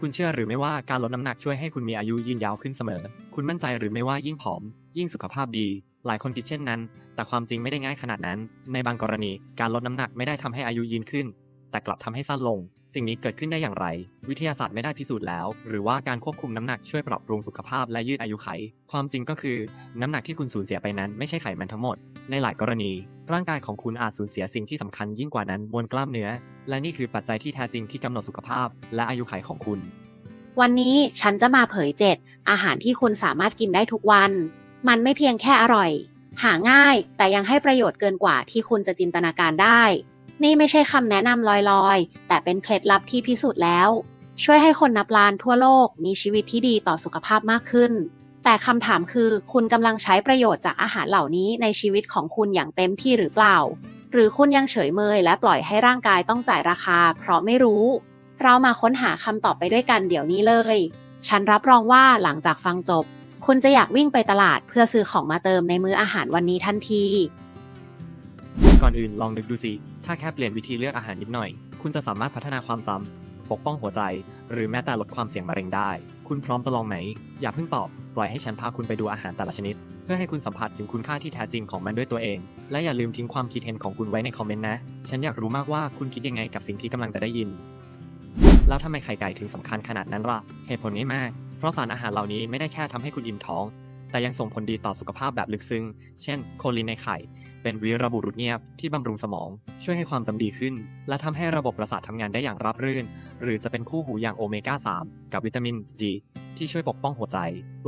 คุณเชื่อหรือไม่ว่าการลดน้ำหนักช่วยให้คุณมีอายุยืนยาวขึ้นเสมอ คุณมั่นใจหรือไม่ว่ายิ่งผอม ยิ่งสุขภาพดี หลายคนคิดเช่นนั้น แต่ความจริงไม่ได้ง่ายขนาดนั้น ในบางกรณี การลดน้ำหนักไม่ได้ทำให้อายุยืนขึ้น แต่กลับทำให้สั้นลง สิ่งนี้เกิดขึ้นได้อย่างไร วิทยาศาสตร์ไม่ได้พิสูจน์แล้ว หรือว่าการควบคุมน้ำหนักช่วยปรับปรุงสุขภาพและยืดอายุไข ความจริงก็คือ น้ำหนักที่คุณสูญเสียไปนั้นไม่ใช่ไขมันทั้งหมด ในหลายกรณี ร่างกายของคุณอาจสูญเสียสิ่งที่สำคัญยิ่งกว่านั้นมวลกล้ามเนื้อ และนี่คือปัจจัยที่แท้จริงที่กำหนดสุขภาพ และอายุไขของคุณ วันนี้ฉันจะมาเผยเจ็ดอาหารที่คุณสามารถกินได้ทุกวัน มันไม่เพียงแค่อร่อย หาง่าย แต่ยังให้ประโยชน์เกินกว่าที่คุณจะจินตนาการได้ นี่ไม่ใช่คำแนะนำลอยๆ แต่เป็นเคล็ดลับที่พิสูจน์แล้ว ช่วยให้คนนับล้านทั่วโลกมีชีวิตที่ดีต่อสุขภาพมากขึ้น แต่คำถามคือคุณกำลังใช้ประโยชน์จากอาหารเหล่านี้ในชีวิตของคุณอย่างเต็มที่หรือเปล่า หรือคุณยังเฉยเมยและปล่อยให้ร่างกายต้องจ่ายราคา เพราะไม่รู้ เรามาค้นหาคำตอบไปด้วยกันเดี๋ยวนี้เลย ฉันรับรองว่าหลังจากฟังจบ คุณจะอยากวิ่งไปตลาดเพื่อซื้อของมาเติมในมื้ออาหารวันนี้ทันที ก่อนอื่นลองนึกดูสิ ถ้าแค่เปลี่ยนวิธีเลือกอาหารนิดหน่อย คุณจะสามารถพัฒนาความจำปกป้องหัวใจ หรือแม้แต่ลดความเสี่ยงมะเร็งได้ คุณพร้อมจะลองไหม อย่าเพิ่งตอบ ปล่อยให้ฉันพาคุณไปดูอาหารแต่ละชนิด เพื่อให้คุณสัมผัสถึงคุณค่าที่แท้จริงของมันด้วยตัวเอง และอย่าลืมทิ้งความคิดเห็นของคุณไว้ในคอมเมนต์นะ ฉันอยากรู้มากว่าคุณคิดยังไงกับสิ่งที่กำลังจะได้ยิน แล้วทำไมไข่ไก่ถึงสำคัญขนาดนั้นล่ะ เหตุผลง่ายมาก เพราะสารอาหารเหล่านี้ไม่ได้แค่ทำให้คุณอิ่มท้อง แต่ยังส่งผลดีต่อสุขภาพแบบลึกซึ้ง เช่น โคลินในไข่ เป็นวีรบุรุษเงียบที่บำรุงสมอง ช่วยให้ความจำดีขึ้น และทำให้ระบบประสาททำงานได้อย่างราบรื่น หรือจะเป็นคู่หูอย่างโอเมก้า 3 กับวิตามิน G ที่ช่วยปกป้องหัวใจ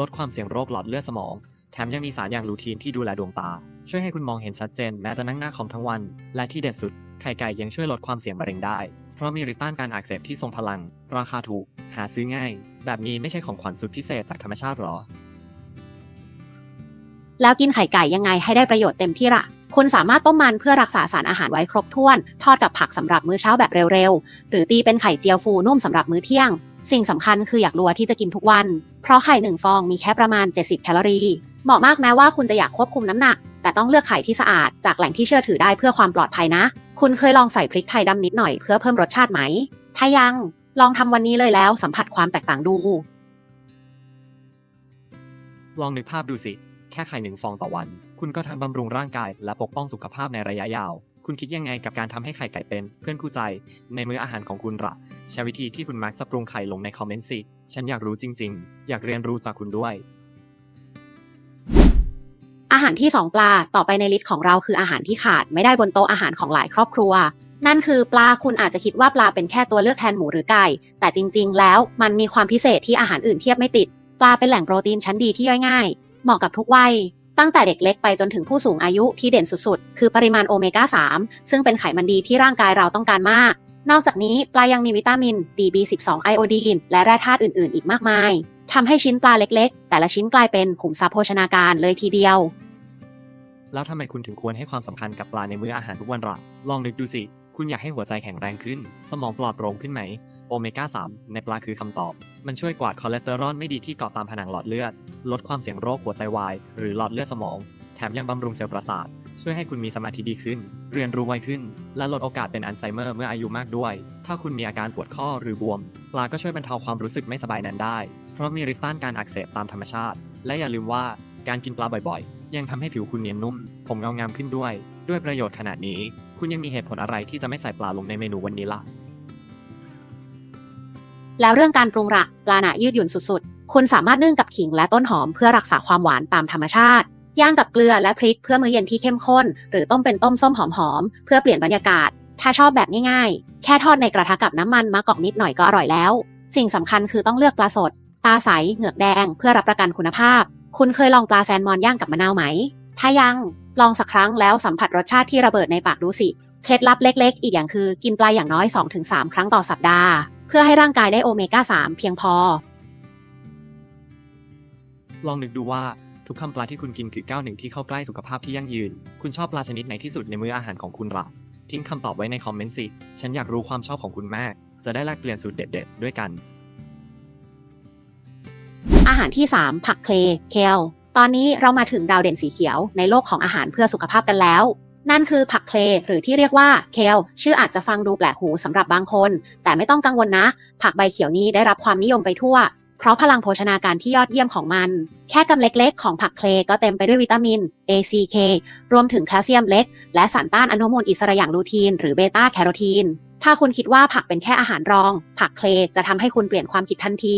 ลดความเสี่ยงโรคหลอดเลือดสมอง แถมยังมีสารอย่างลูทีนที่ดูแลดวงตา ช่วยให้คุณมองเห็นชัดเจนแม้จะนั่งหน้าคอมทั้งวัน และที่เด็ดสุดไข่ไก่ยังช่วยลดความเสี่ยงมะเร็งได้ เพราะมีฤทธิ์ต้านการอักเสบที่ทรงพลัง ราคาถูก หาซื้อง่าย แบบนี้ไม่ใช่ของขวัญสุดพิเศษจากธรรมชาติหรอ แล้วกินไข่ไก่ยังไงให้ได้ประโยชน์เต็มที่ล่ะ คุณสามารถต้มมันเพื่อรักษาสารอาหารไว้ครบถ้วน ทอดกับผักสำหรับมื้อเช้าแบบเร็วๆ หรือตีเป็นไข่เจียวฟูนุ่มสำหรับมื้อเที่ยง สิ่งสำคัญคืออยากรัวที่จะกินทุกวัน เพราะไข่หนึ่งฟองมีแค่ประมาณ 70 แคลอรี่ เหมาะมากแม้ว่าคุณจะอยากควบคุมน้ำหนัก แต่ต้องเลือกไข่ที่สะอาดจากแหล่งที่เชื่อถือได้เพื่อความปลอดภัยนะ คุณเคยลองใส่พริกไทยดำนิดหน่อยเพื่อเพิ่มรสชาติไหม ถ้ายัง ลองทำวันนี้เลยแล้วสัมผัสความแตกต่างดูลองนึกภาพดูสิ แค่ไข่หนึ่งฟองต่อวัน คุณก็ทั้งบำรุงร่างกายและปกป้องสุขภาพในระยะยาว คุณคิดยังไงกับการทำให้ไข่ไก่เป็นเพื่อนคู่ใจ ในมื้ออาหารของคุณละแชร์วิธีที่คุณมักจะปรุงไข่ลงในคอมเมนต์สิ ฉันอยากรู้จริง ๆ อยากเรียนรู้จากคุณด้วย อาหารที่ 2 ปลาต่อไปในลิสต์ของเราคืออาหารที่ขาดไม่ได้บนโต๊ะอาหารของหลายครอบครัวนั่นคือปลาคุณอาจจะคิดว่าปลาเป็นแค่ตัวเลือกแทนหมูหรือไก่ แต่จริง ๆ แล้วมันมีความพิเศษที่อาหารอื่นเทียบไม่ติด ปลาเป็นแหล่งโปรตีนชั้นดีที่ย่อยง่าย เหมาะกับทุกวัย ตั้งแต่เด็กเล็กไปจนถึงผู้สูงอายุที่เด่นสุดๆ คือปริมาณโอเมก้า 3 ซึ่งเป็นไขมันดีที่ร่างกายเราต้องการมาก นอกจากนี้ปลายังมีวิตามิน DB12 ไอโอดีนและแร่ธาตุอื่นๆ อีกมากมายทำให้ชิ้นปลาเล็ก ๆ แต่ละชิ้นกลายเป็นขุมทรัพย์โภชนาการเลยทีเดียว แล้วทำไมคุณถึงควรให้ความสำคัญกับปลาในมื้ออาหารทุกวันละลองนึกดูสิ คุณอยากให้หัวใจแข็งแรงขึ้น สมองปลอดโปร่งขึ้นไหม โอเมก้า 3 ในปลาคือคำตอบ มันช่วยกวาดคอเลสเตอรอลไม่ดีที่เกาะตามผนังหลอดเลือด ลดความเสี่ยงโรคหัวใจวาย หรือหลอดเลือดสมอง แถมยังบำรุงเซลล์ประสาท ช่วยให้คุณมีสมาธิดีขึ้น เรียนรู้ไวขึ้น และลดโอกาสเป็นอัลไซเมอร์เมื่ออายุมากด้วย ถ้าคุณมีอาการปวดข้อหรือบวม ปลาก็ช่วยบรรเทาความรู้สึกไม่สบายนั้นได้ เพราะมีฤทธิ์ต้านการอักเสบตามธรรมชาติ และอย่าลืมว่าการกินปลาบ่อยๆ ยังทำให้ผิวคุณเนียนนุ่ม ผมเงางามขึ้นด้วย ด้วยประโยชน์ขนาดนี้ คุณยังมีเหตุผลอะไรที่จะไม่ใส่ปลาลงในเมนูวันนี้ล่ะ แล้วเรื่องการปรุงละปลาหนายืดหยุ่นสุดๆ คุณสามารถนึ่งกับขิงและต้นหอมเพื่อรักษาความหวานตามธรรมชาติ ย่างกับเกลือและพริกเพื่อมื้อเย็นที่เข้มข้น หรือต้มเป็นต้มส้มหอมๆ เพื่อเปลี่ยนบรรยากาศ ถ้าชอบแบบง่ายๆ แค่ทอดในกระทะกับน้ำมันมะกอกนิดหน่อยก็อร่อยแล้ว สิ่งสำคัญคือต้องเลือกปลาสด ตาใส เหงือกแดง เพื่อรับประกันคุณภาพ คุณเคยลองปลาแซลมอนย่างกับมะนาวไหม ถ้ายัง ลองสักครั้งแล้วสัมผัสรสชาติที่ระเบิดในปากดูสิ เคล็ดลับเล็ก ๆ อีกอย่างคือกินปลาอย่างน้อย 2-3 ครั้งต่อสัปดาห์ เพื่อให้ร่างกายได้โอเมก้า 3 เพียงพอ ลองนึกดูว่าทุกคำปลาที่คุณกินคือก้าวหนึ่งที่เข้าใกล้สุขภาพที่ยั่งยืน คุณชอบปลาชนิดไหนที่สุดในมื้ออาหารของคุณล่ะทิ้งคำตอบไว้ในคอมเมนต์สิ ฉันอยากรู้ความชอบของคุณมากจะได้แลกเปลี่ยนสูตรเด็ดๆ ด้วยกัน อาหารที่ 3 ผักเคลเคลตอนนี้เรามาถึงดาวเด่นสีเขียวในโลกของอาหารเพื่อสุขภาพกันแล้ว นั่นคือผักเคลหรือที่เรียกว่าเคลชื่ออาจจะฟังดูแปลกหูสำหรับบางคน แต่ไม่ต้องกังวลนะ ผักใบเขียวนี้ได้รับความนิยมไปทั่ว เพราะพลังโภชนาการที่ยอดเยี่ยมของมัน แค่กำเล็กๆ ของผักเคลก็เต็มไปด้วยวิตามิน A C K รวมถึงแคลเซียมเล็ก และสารต้านอนุมูลอิสระอย่างลูทีน หรือเบต้าแคโรทีน ถ้าคุณคิดว่าผักเป็นแค่อาหารรอง ผักเคลจะทำให้คุณเปลี่ยนความคิดทันที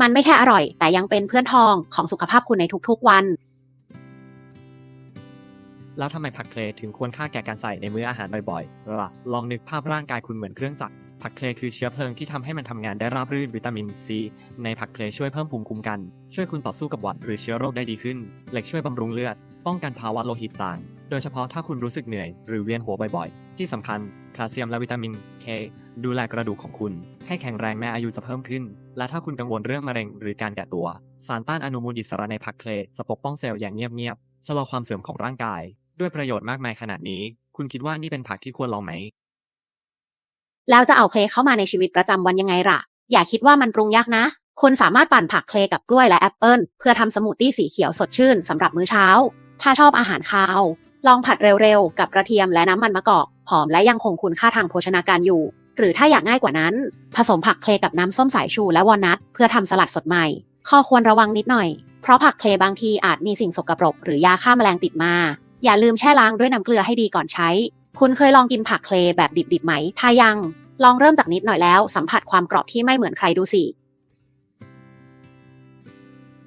มันไม่แค่อร่อย แต่ยังเป็นเพื่อนทองของสุขภาพคุณในทุกๆวัน แล้วทำไมผักเคลถึงควรค่าแก่การใส่ในมื้ออาหารบ่อยๆล่ะลองนึกภาพร่างกายคุณเหมือนเครื่องจักรผักเคลคือเชื้อเพลิงที่ทำให้มันทำงานได้ราบรื่นวิตามินซีในผักเคลช่วยเพิ่มภูมิคุ้มกัน ช่วยคุณต่อสู้กับหวัดหรือเชื้อโรคได้ดีขึ้น เหล็กช่วยบำรุงเลือด ป้องกันภาวะโลหิตจาง โดยเฉพาะถ้าคุณรู้สึกเหนื่อยหรือเวียนหัวบ่อยๆ ที่สำคัญแคลเซียมและวิตามินเคดูแลกระดูกของคุณ ให้แข็งแรงแม้อายุจะเพิ่มขึ้น และถ้าคุณกังวลเรื่องมะเร็งหรือการแก่ตัว สารต้านอนุมูลอิสระในผักเคลจะปกป้องเซลล์อย่างเงียบๆชะลอความเสื่อมของร่างกาย ด้วยประโยชน์มากมายขนาดนี้ คุณคิดว่านี่เป็นผักที่ควรลองไหม แล้วจะเอาเคลเข้ามาในชีวิตประจำวันยังไงล่ะ อย่าคิดว่ามันปรุงยากนะ คุณสามารถปั่นผักเคลกับกล้วยและแอปเปิลเพื่อทำสมูทตี้สีเขียวสดชื่นสำหรับมื้อเช้า ถ้าชอบอาหารคาว ลองผัดเร็วๆ กับกระเทียมและน้ำมันมะกอก หอมและยังคงคุณค่าทางโภชนาการอยู่ หรือถ้าอยากง่ายกว่านั้น ผสมผักเคลกับน้ำส้มสายชูและวอลนัทเพื่อทำสลัดสดใหม่ ข้อควรระวังนิดหน่อย เพราะผักเคลบางทีอาจมีสิ่งสกปรกหรือยาฆ่าแมลงติดมา อย่าลืมแช่ล้างด้วยน้ำเกลือให้ดีก่อนใช้ คุณเคยลองกินผักเคลแบบดิบๆไหม ถ้ายัง ลองเริ่มจากนิดหน่อยแล้ว สัมผัสความกรอบที่ไม่เหมือนใครดูสิ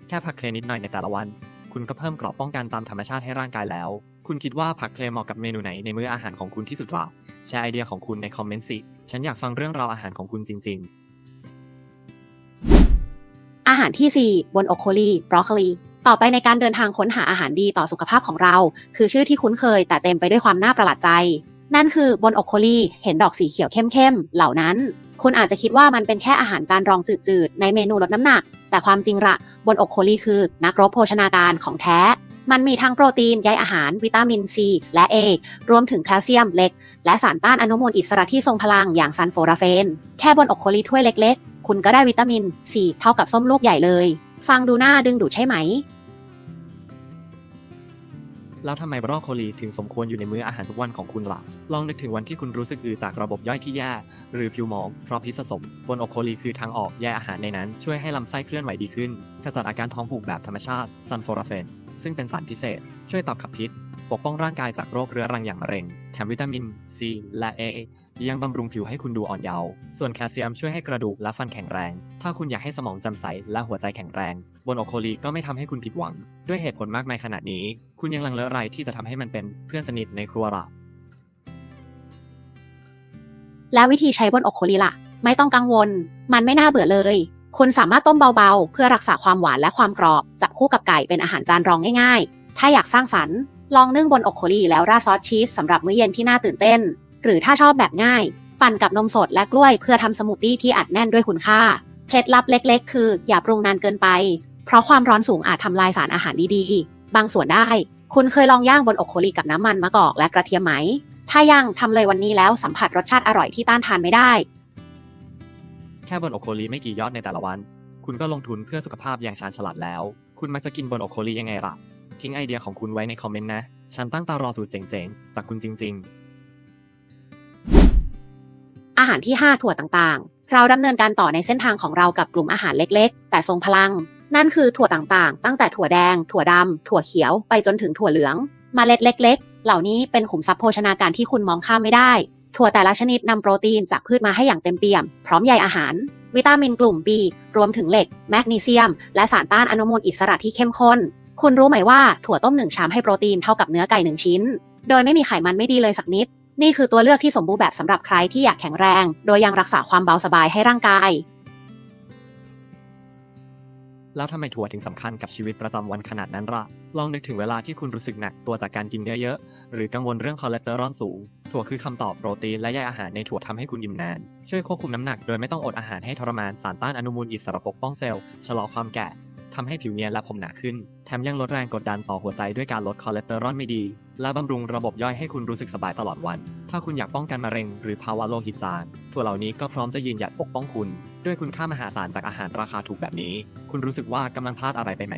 แค่ผักเคลนิดหน่อยในแต่ละวัน คุณก็เพิ่มเกราะป้องกันตามธรรมชาติให้ร่างกายแล้ว คุณคิดว่าผักเคลเหมาะกับเมนูไหนในมื้ออาหารของคุณที่สุดหรอแชร์ไอเดียของคุณในคอมเมนต์สิ ฉันอยากฟังเรื่องราวอาหารของคุณจริง ๆ อาหารที่ 4 บนโอโคลีบรอกโคลี ต่อไปในการเดินทางค้นหาอาหารดีต่อสุขภาพของเรา คือชื่อที่คุ้นเคย แต่เต็มไปด้วยความน่าประหลาดใจ นั่นคือบนโอโคลีเห็นดอกสีเขียวเข้มๆเหล่านั้น คุณอาจจะคิดว่ามันเป็นแค่อาหารจานรองจืดๆ ในเมนูลดน้ำหนัก แต่ความจริงละบนโอโคลีคือนักรบโภชนาการของแท้ มันมีทั้งโปรตีนใยอาหาร วิตามินซีและ A รวมถึงแคลเซียมเหล็ก และสารต้านอนุมูลอิสระที่ทรงพลังอย่างซันโฟราเฟน แค่บนโอโคลีถ้วยเล็ก ๆ คุณก็ได้วิตามินซีเท่ากับส้มลูกใหญ่เลย ฟังดูน่าดึงดูดใช่ไหม แล้วทำไมบรอกโคลีถึงสมควรอยู่ในมื้ออาหารทุกวันของคุณล่ะ ลองนึกถึงวันที่คุณรู้สึกอืดจากระบบย่อยที่แย่ หรือผิวหมองเพราะพิษสมบนออโคลีคือทางออกแย่อาหารในนั้น ช่วยให้ลำไส้เคลื่อนไหวดีขึ้นขจัดอาการท้องผูกแบบธรรมชาติซันโฟราเฟน ซึ่งเป็นสารพิเศษ ช่วยตอบขับพิษ ปกป้องร่างกายจากโรคเรื้อรังอย่างมะเร็ง แถมวิตามินซีและเอ ยังบำรุงผิวให้คุณดูอ่อนเยาว์ส่วนแคลเซียมช่วยให้กระดูกและฟันแข็งแรง ถ้าคุณอยากให้สมองจำใสและหัวใจแข็งแรง บนโอโคลีก็ไม่ทำให้คุณผิดหวัง ด้วยเหตุผลมากมายขนาดนี้ คุณยังลังเลอะไรที่จะทำให้มันเป็นเพื่อนสนิทในครัวล่ะแล้ววิธีใช้บนโอโคลีล่ะ ไม่ต้องกังวล มันไม่น่าเบื่อเลยคุณสามารถต้มเบาๆ เพื่อรักษาความหวานและความกรอบ จับคู่กับไก่เป็นอาหารจานรองง่ายๆ ถ้าอยากสร้างสรรค์ ลองนึ่งบนโอโคลีแล้วราดซอสชีสสำหรับมื้อเย็นที่น่าตื่นเต้น หรือถ้าชอบแบบง่าย ปั่นกับนมสดและกล้วยเพื่อทำสมูทตี้ที่อัดแน่นด้วยคุณค่า เคล็ดลับเล็ก ๆ คืออย่าปรุงนานเกินไป เพราะความร้อนสูงอาจทำลายสารอาหารดีๆ บางส่วนได้ คุณเคยลองย่างบนโอโคลีกับน้ำมันมะกอกและกระเทียมไหม ถ้ายังทำเลยวันนี้แล้วสัมผัสรสชาติอร่อยที่ต้านทานไม่ได้ แค่บนโอโคลีไม่กี่ยอดในแต่ละวัน คุณก็ลงทุนเพื่อสุขภาพอย่างชาญฉลาดแล้ว คุณมักจะกินบนโอโคลียังไงล่ะทิ้งไอเดียของคุณไว้ในคอมเมนต์นะ ฉันตั้งตารอสูตรเจ๋งๆ จากคุณจริง ๆ อาหารที่ 5 ถั่วต่างๆ เราดำเนินการต่อในเส้นทางของเรากับกลุ่มอาหารเล็กๆ แต่ทรงพลัง นั่นคือถั่วต่างๆ ตั้งแต่ถั่วแดง ถั่วดำถั่วเขียว ไปจนถึงถั่วเหลืองมเมล็ดเล็ก ๆ เหล่านี้เป็นขุมทรัพย์โภชนาการที่คุณมองข้ามไม่ได้ ถั่วแต่ละชนิดนำโปรตีนจากพืชมาให้อย่างเต็มเปี่ยม พร้อมใยอาหาร วิตามินกลุ่ม B รวมถึงเหล็ก แมกนีเซียม และสารต้านอนุมูลอิสระที่เข้มข้น คุณรู้ไหมว่าถั่วต้มหนึ่งชามให้โปรตีนเท่ากับเนื้อไก่หนึ่งชิ้น โดยไม่มีไขมันไม่ดีเลยสักนิด นี่คือตัวเลือกที่สมบูรณ์แบบสำหรับใครที่อยากแข็งแรง โดยยังรักษาความเบาสบายให้ร่างกาย แล้วทำไมถั่วถึงสำคัญกับชีวิตประจำวันขนาดนั้นล่ะ ลองนึกถึงเวลาที่คุณรู้สึกหนักตัวจากการกินเยอะๆ หรือกังวลเรื่องคอเลสเตอรอลสูง ถั่วคือคำตอบโปรตีนและใยอาหารในถั่วทำให้คุณอิ่มนาน ช่วยควบคุมน้ำหนักโดยไม่ต้องอดอาหารให้ทรมาน สารต้านอนุมูลอิสระปกป้องเซลล์ ชะลอความแก่ ทำให้ผิวเนียนและผมหนาขึ้น แถมยังลดแรงกดดันต่อหัวใจด้วยการลดคอเลสเตอรอลไม่ดี และบำรุงระบบย่อยให้คุณรู้สึกสบายตลอดวัน ถ้าคุณอยากป้องกันมะเร็งหรือภาวะโลหิตจางถั่วเหล่านี้ก็พร้อมจะยืนหยัดปกป้องคุณ ด้วยคุณค่ามหาศาลจากอาหารราคาถูกแบบนี้ คุณรู้สึกว่ากำลังพลาดอะไรไปไหม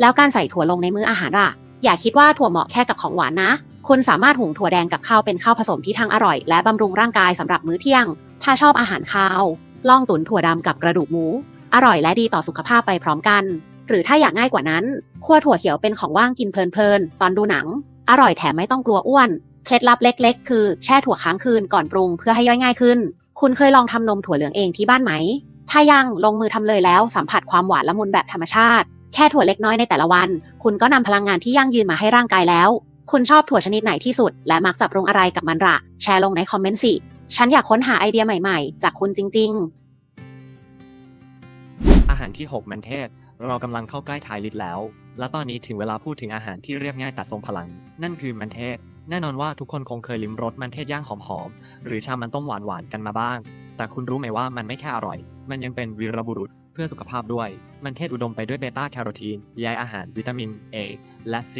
แล้วการใส่ถั่วลงในมื้ออาหารล่ะ อย่าคิดว่าถั่วเหมาะแค่กับของหวานนะคุณสามารถหุงถั่วแดงกับข้าวเป็นข้าวผสมที่ทั้งอร่อยและบำรุงร่างกายสำหรับมื้อเที่ยง ถ้าชอบอาหารคาว ล่องตุ๋นถั่วดำกับกระดูกหมู อร่อยและดีต่อสุขภาพไปพร้อมกัน หรือถ้าอยากง่ายกว่านั้นคั่วถั่วเขียวเป็นของว่างกินเพลินๆตอนดูหนัง อร่อยแถมไม่ต้องกลัวอ้วนเคล็ดลับเล็ก ๆ คือแช่ถั่วค้างคืนก่อนปรุงเพื่อให้ย่อยง่ายขึ้น คุณเคยลองทำนมถั่วเหลืองเองที่บ้านไหม ถ้ายังลงมือทำเลยแล้วสัมผัสความหวานละมุนแบบธรรมชาติ แค่ถั่วเล็กน้อยในแต่ละวัน คุณก็นำพลังงานที่ยั่งยืนมาให้ร่างกายแล้ว คุณชอบถั่วชนิดไหนที่สุด และมักจะปรุงอะไรกับมันละแชร์ลงในคอมเมนต์สิ ฉันอยากค้นหาไอเดียใหม่ๆ จากคุณจริงๆอาหารที่ 6 มันเทศ เรากำลังเข้าใกล้ท้ายลิตรแล้ว และตอนนี้ถึงเวลาพูดถึงอาหารที่เรียบง่ายแต่ทรงพลัง นั่นคือมันเทศ แน่นอนว่าทุกคนคงเคยลิ้มรสมันเทศย่างหอมๆ หรือชามันต้มหวานๆ กันมาบ้าง แต่คุณรู้ไหมว่ามันไม่แค่อร่อย มันยังเป็นวีรบุรุษ พื่อสุขภาพด้วย มันเทศอุดมไปด้วยเบต้าแคโรทีนใยอาหารวิตามิน A และ C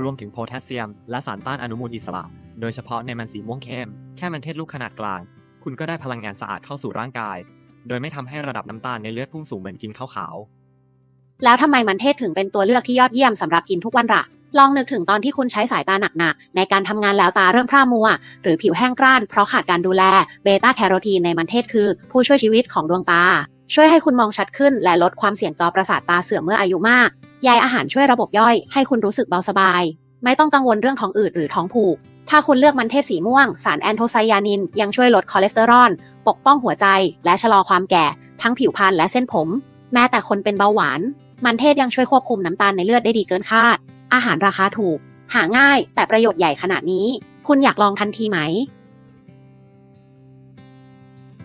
รวมถึงโพแทสเซียม และสารต้านอนุมูลอิสระ โดยเฉพาะในมันสีม่วงเข้ม แค่มันเทศลูกขนาดกลาง คุณก็ได้พลังงานสะอาดเข้าสู่ร่างกาย โดยไม่ทำให้ระดับน้ำตาลในเลือดพุ่งสูงเหมือนกินข้าวขาว แล้วทำไมมันเทศถึงเป็นตัวเลือกที่ยอดเยี่ยมสำหรับกินทุกวันละลองนึกถึงตอนที่คุณใช้สายตาหนักๆ ในการทำงานแล้วตาเริ่มพร่ามัว หรือผิวแห้งกร้านเพราะขาดการดูแลเบต้าแคโรทีนในมันเทศคือ ผู้ช่วยชีวิตของดวงตา ช่วยให้คุณมองชัดขึ้น และลดความเสี่ยงจอประสาทตาเสื่อมเมื่ออายุมากใยอาหารช่วยระบบย่อย ให้คุณรู้สึกเบาสบาย ไม่ต้องกังวลเรื่องท้องอืดหรือท้องผูก ถ้าคุณเลือกมันเทศสีม่วง สารแอนโทไซยานิน ยังช่วยลดคอเลสเตอรอล ปกป้องหัวใจ และชะลอความแก่ ทั้งผิวพรรณและเส้นผม แม้แต่คนเป็นเบาหวาน มันเทศยังช่วยควบคุมน้ำตาลในเลือดได้ดีเกินคาด อาหารราคาถูก หาง่าย แต่ประโยชน์ใหญ่ขนาดนี้ คุณอยากลองทันทีไหม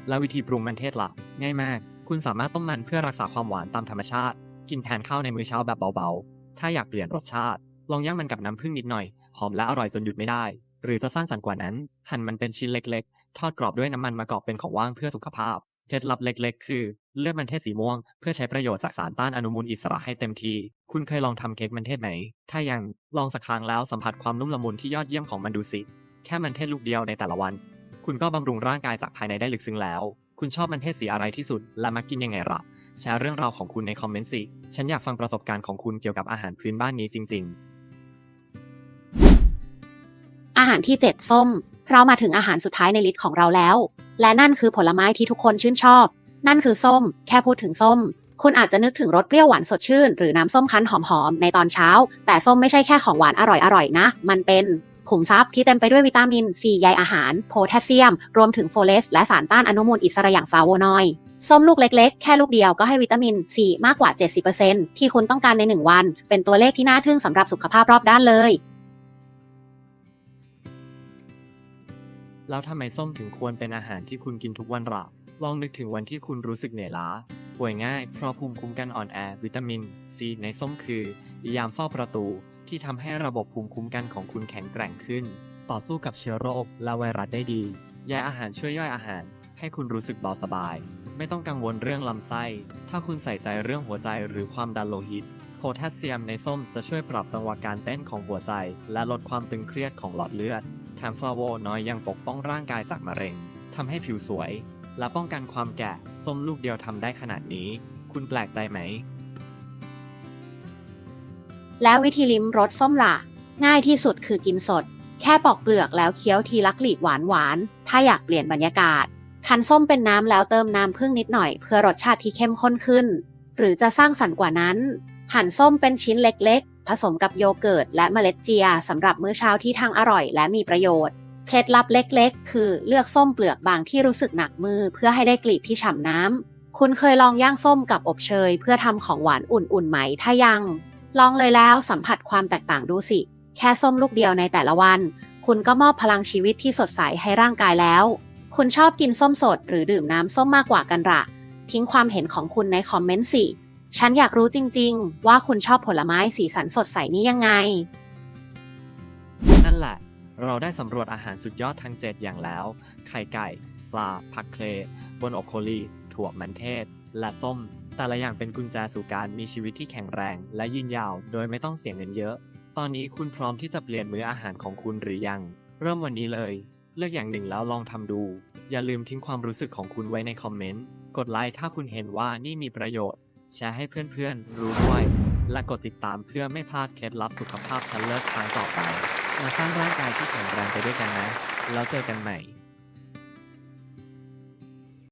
แล้ววิธีปรุงมันเทศล่ะง่ายมาก คุณสามารถต้มมันเพื่อรักษาความหวานตามธรรมชาติ กินแทนข้าวในมื้อเช้าแบบเบาๆ ถ้าอยากเปลี่ยนรสชาติ ลองย่างมันกับน้ำผึ้งนิดหน่อย หอมและอร่อยจนหยุดไม่ได้ หรือจะสร้างสรรค์กว่านั้น หั่นมันเป็นชิ้นเล็กๆ ทอดกรอบด้วยน้ำมันมะกอกเป็นของว่างเพื่อสุขภาพ เคล็ดลับเล็ก ๆ คือ เลือกมันเทศสีม่วง เพื่อใช้ประโยชน์จากสารต้านอนุมูลอิสระให้เต็มที่ คุณเคยลองทำเค้กมันเทศไหม ถ้ายัง ลองสักครั้งแล้วสัมผัสความนุ่มละมุนที่ยอดเยี่ยมของมันดูสิ แค่มันเทศลูกเดียวในแต่ละวัน คุณก็บำรุงร่างกายจากภายในได้ลึกซึ้งแล้ว คุณชอบมันเทศสีอะไรที่สุด และมักกินยังไงล่ะแชร์เรื่องราวของคุณในคอมเมนต์สิ ฉันอยากฟังประสบการณ์ของคุณเกี่ยวกับอาหารพื้นบ้านนี้จริง ๆ อาหารที่ 7 ส้ม เรามาถึงอาหารสุดท้ายในลิสต์ของเราแล้ว และนั่นคือผลไม้ที่ทุกคนชื่นชอบ นั่นคือส้ม แค่พูดถึงส้ม คุณอาจจะนึกถึงรสเปรี้ยวหวานสดชื่น หรือน้ำส้มคั้นหอมๆในตอนเช้า แต่ส้มไม่ใช่แค่ของหวานอร่อยๆนะ มันเป็น ขุมทรัพย์ที่เต็มไปด้วยวิตามินซีใยอาหาร โพแทสเซียม รวมถึงโฟเลส และสารต้านอนุมูลอิสระอย่างฟลาโวนอยด์ส้มลูกเล็กๆ แค่ลูกเดียวก็ให้วิตามินซีมากกว่า 70%ที่คุณต้องการใน 1 วัน เป็นตัวเลขที่น่าทึ่งสำหรับสุขภาพรอบด้านเลย แล้วทำไมส้มถึงควรเป็นอาหารที่คุณกินทุกวันหลัลองนึกถึงวันที่คุณรู้สึกเหนื่อยล้า ป่วยง่าย เพราะภูมิคุ้มกันอ่อนแอ วิตามินซีในส้มคือ ยามเฝ้าประตู ที่ทำให้ระบบภูมิคุ้มกันของคุณแข็งแกร่งขึ้น ต่อสู้กับเชื้อโรคและไวรัสได้ดียาอาหารช่วยย่อยอาหาร ให้คุณรู้สึกเบาสบาย ไม่ต้องกังวลเรื่องลำไส้ ถ้าคุณใส่ใจเรื่องหัวใจหรือความดันโลหิต โพแทสเซียมในส้มจะช่วยปรับจังหวะการเต้นของหัวใจ และลดความตึงเครียดของหลอดเลือดแถมฟลาโวนอยด์ยังปกป้องร่างกายจากมะเร็งทำให้ผิวสวย และป้องกันความแก่ ส้มลูกเดียวทำได้ขนาดนี้ คุณแปลกใจไหม แล้ววิธีลิ้มรสส้มล่ะ ง่ายที่สุดคือกินสด แค่ปอกเปลือกแล้วเคี้ยวทีละกลีบหวานหวานๆถ้าอยากเปลี่ยนบรรยากาศ คั้นส้มเป็นน้ำแล้วเติมน้ำผึ้งนิดหน่อยเพื่อรสชาติที่เข้มข้นขึ้น หรือจะสร้างสรรค์กว่านั้น หั่นส้มเป็นชิ้นเล็กๆ ผสมกับโยเกิร์ตและเมล็ดเจียสำหรับมื้อเช้าที่ทั้งอร่อยและมีประโยชน์ เคล็ดลับเล็กๆ คือเลือกส้มเปลือกบางที่รู้สึกหนักมือเพื่อให้ได้กลีบที่ฉ่ำน้ำคุณเคยลองย่างส้มกับอบเชยเพื่อทำของหวานอุ่นๆไหม ถ้ายัง ลองเลยแล้วสัมผัสความแตกต่างดูสิ แค่ส้มลูกเดียวในแต่ละวัน คุณก็มอบพลังชีวิตที่สดใสให้ร่างกายแล้ว คุณชอบกินส้มสดหรือดื่มน้ำส้มมากกว่ากันละทิ้งความเห็นของคุณในคอมเมนต์สิ ฉันอยากรู้จริง ๆ ว่าคุณชอบผลไม้สีสันสดใสนี้ยังไง นั่นแหละ เราได้สำรวจอาหารสุดยอดทั้ง7อย่างแล้ว ไข่ไก่ ปลา ผักเคลบนโอโคลี ถั่วมันเทศ และส้ม แต่ละอย่างเป็นกุญแจสู่การมีชีวิตที่แข็งแรงและยืนยาว โดยไม่ต้องเสียเงินเยอะ ตอนนี้คุณพร้อมที่จะเปลี่ยนมื้ออาหารของคุณหรือยัง เริ่มวันนี้เลย เลือกอย่างหนึ่งแล้วลองทำดู อย่าลืมทิ้งความรู้สึกของคุณไว้ในคอมเมนต์ กดไลค์ถ้าคุณเห็นว่านี่มีประโยชน์ แชร์ให้เพื่อนๆ รู้ด้วย และกดติดตามเพื่อไม่พลาดเคล็ดลับสุขภาพชั้นเลิศครั้งต่อไป มาสร้างร่างกายที่แข็งแรงไปด้วยกันนะ แล้วเจอกันใหม่